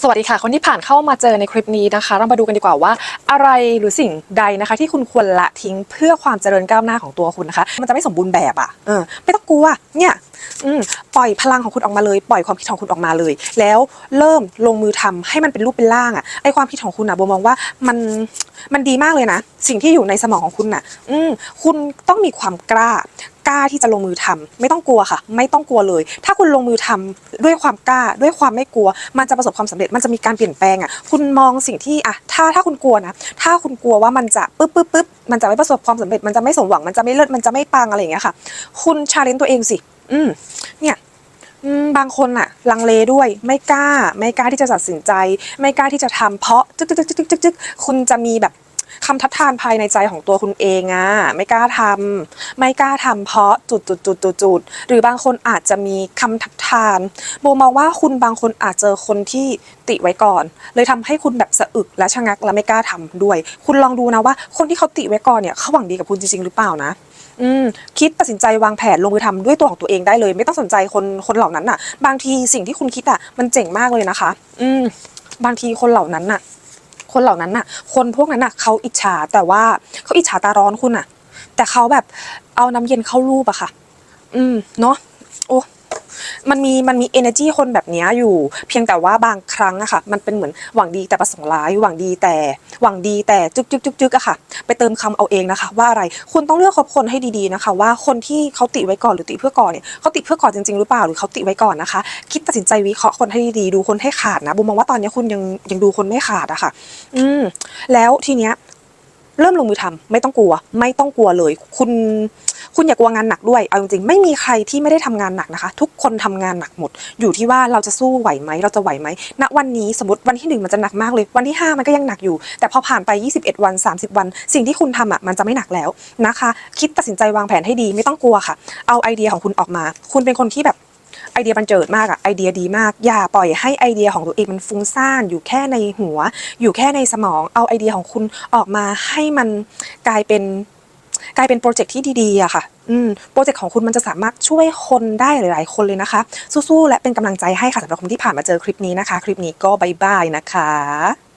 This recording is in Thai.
สวัสดีค่ะ คนที่ผ่านเข้ามาเจอในคลิปนี้นะคะ เรามาดูกันดีกว่าว่า อะไรหรือสิ่งใดนะคะ ที่คุณควรละทิ้งเพื่อความเจริญก้าวหน้าของตัวคุณนะคะ มันจะไม่สมบูรณ์แบบอะ่ะเออไม่ต้องกลัวเนี่ย อืมปล่อยพลังของคุณออกมาเลย ปล่อยความคิดของคุณออกมาเลย แล้วเริ่มลงมือทำให้มันเป็นรูปเป็นร่างอะ่ะไอความคิดของคุณอะโบมองว่ามันมันดีมากเลยนะ สิ่งที่อยู่ในสมองของคุณน่ะ อืมคุณต้องมีความกล้ากล้าที่จะลงมือทำไม่ต้องกลัวค่ะ ไม่ต้องกลัวเลย ถ้าคุณลงมือทำด้วยความกล้าด้วยความไม่กลัว มันจะประสบความสำเร็จมันจะมีการเปลี่ยนแปลงอะคุณมองสิ่งที่อะถ้าถ้าคุณกลัวนะถ้าคุณกลัวว่ามันจะปึ๊บปึ๊บปึ๊บมันจะไม่ประสบความสำเร็จมันจะไม่สมหวังมันจะไม่เลิศมันจะไม่ปังอะไรอย่างเงี้ยค่ะ คุณชาเลนจ์ตัวเองสิ อืม เนี่ยบางคนอะลังเลด้วย ไม่กล้า ไม่กล้าที่จะตัดสินใจ ไม่กล้าที่จะทำเพราะจึ๊กจึ๊กจึ๊กจึ๊กจึ๊กคุณจะมีแบบ คำทัดทานภายในใจของตัวคุณเองอะไม่กล้าทำไม่กล้าทำเพราะจุดจุดจุดจุดจุดหรือบางคนอาจจะมีคำทัดทานโบมองว่าคุณบางคนอาจเจอคนที่ติไว้ก่อน เลยทำให้คุณแบบสะอึกและชะงักและไม่กล้าทำด้วย คุณลองดูนะว่า คนที่เขาติไว้ก่อนเนี่ยเขาหวังดีกับคุณจริงๆหรือเปล่านะอืมคิดตัดสินใจวางแผนลงมือทำด้วยตัวของตัวเองได้เลย ไม่ต้องสนใจคนคนเหล่านั้นน่ะ บางทีสิ่งที่คุณคิดอะมันเจ๋งมากเลยนะคะ อืมบางทีคนเหล่านั้นน่ะ คนเหล่านั้นน่ะ คนพวกนั้นน่ะเขาอิจฉาแต่ว่าเขาอิจฉาตาร้อนคุณน่ะ แต่เขาแบบเอาน้ำเย็นเข้ารูปอะค่ะ อืมเนาะโอ้ มันมีมันมี energy คนแบบนี้อยู่ เพียงแต่ว่าบางครั้งอะค่ะ มันเป็นเหมือนหวังดีแต่ประสงค์ร้ายหวังดีแต่หวังดีแต่จึกจึกจึกจึกอะค่ะ ไปเติมคำเอาเองนะคะ ว่าอะไรคุณต้องเลือกคบคนให้ดีๆนะคะ ว่าคนที่เขาติไว้ก่อนหรือติเพื่อก่อนเนี่ยเขาติเพื่อก่อนจริงๆหรือเปล่าหรือเขาติไว้ก่อนนะคะ คิดตัดสินใจวิเคราะห์คนให้ดีๆดูคนให้ขาดนะบูมมองว่าตอนนี้คุณยังยังดูคนไม่ขาดอะค่ะ อืมแล้วทีเนี้ยเริ่มลงมือทำไม่ต้องกลัว ไม่ต้องกลัวเลย คุณ คุณอย่ากลัวงานหนักด้วย เอาจริงๆ ไม่มีใครที่ไม่ได้ทำงานหนักนะคะ ทุกคนทำงานหนักหมด อยู่ที่ว่าเราจะสู้ไหวไหม เราจะไหวไหม ณ วันนี้สมมติวันที่หนึ่งมันจะหนักมากเลย วันที่ห้ามันก็ยังหนักอยู่ แต่พอผ่านไป 21 วัน 30 วัน สิ่งที่คุณทำอะ มันจะไม่หนักแล้วนะคะ คิดตัดสินใจวางแผนให้ดี ไม่ต้องกลัวค่ะ เอาไอเดียของคุณออกมา คุณเป็นคนที่แบบไอเดียบันเจิดมากอะไอเดียดีมาก อย่าปล่อยให้ไอเดียของตัวเองมันฟุ้งซ่านอยู่แค่ในหัว อยู่แค่ในสมอง เอาไอเดียของคุณออกมาให้มันกลายเป็น กลายเป็นโปรเจกต์ที่ดีๆอะค่ะอืมโปรเจกต์ของคุณมันจะสามารถช่วยคนได้หลาย ๆ คนเลยนะคะ สู้ๆและเป็นกำลังใจให้ค่ะสำหรับคนที่ผ่านมาเจอคลิปนี้นะคะ คลิปนี้ก็บายบายนะคะ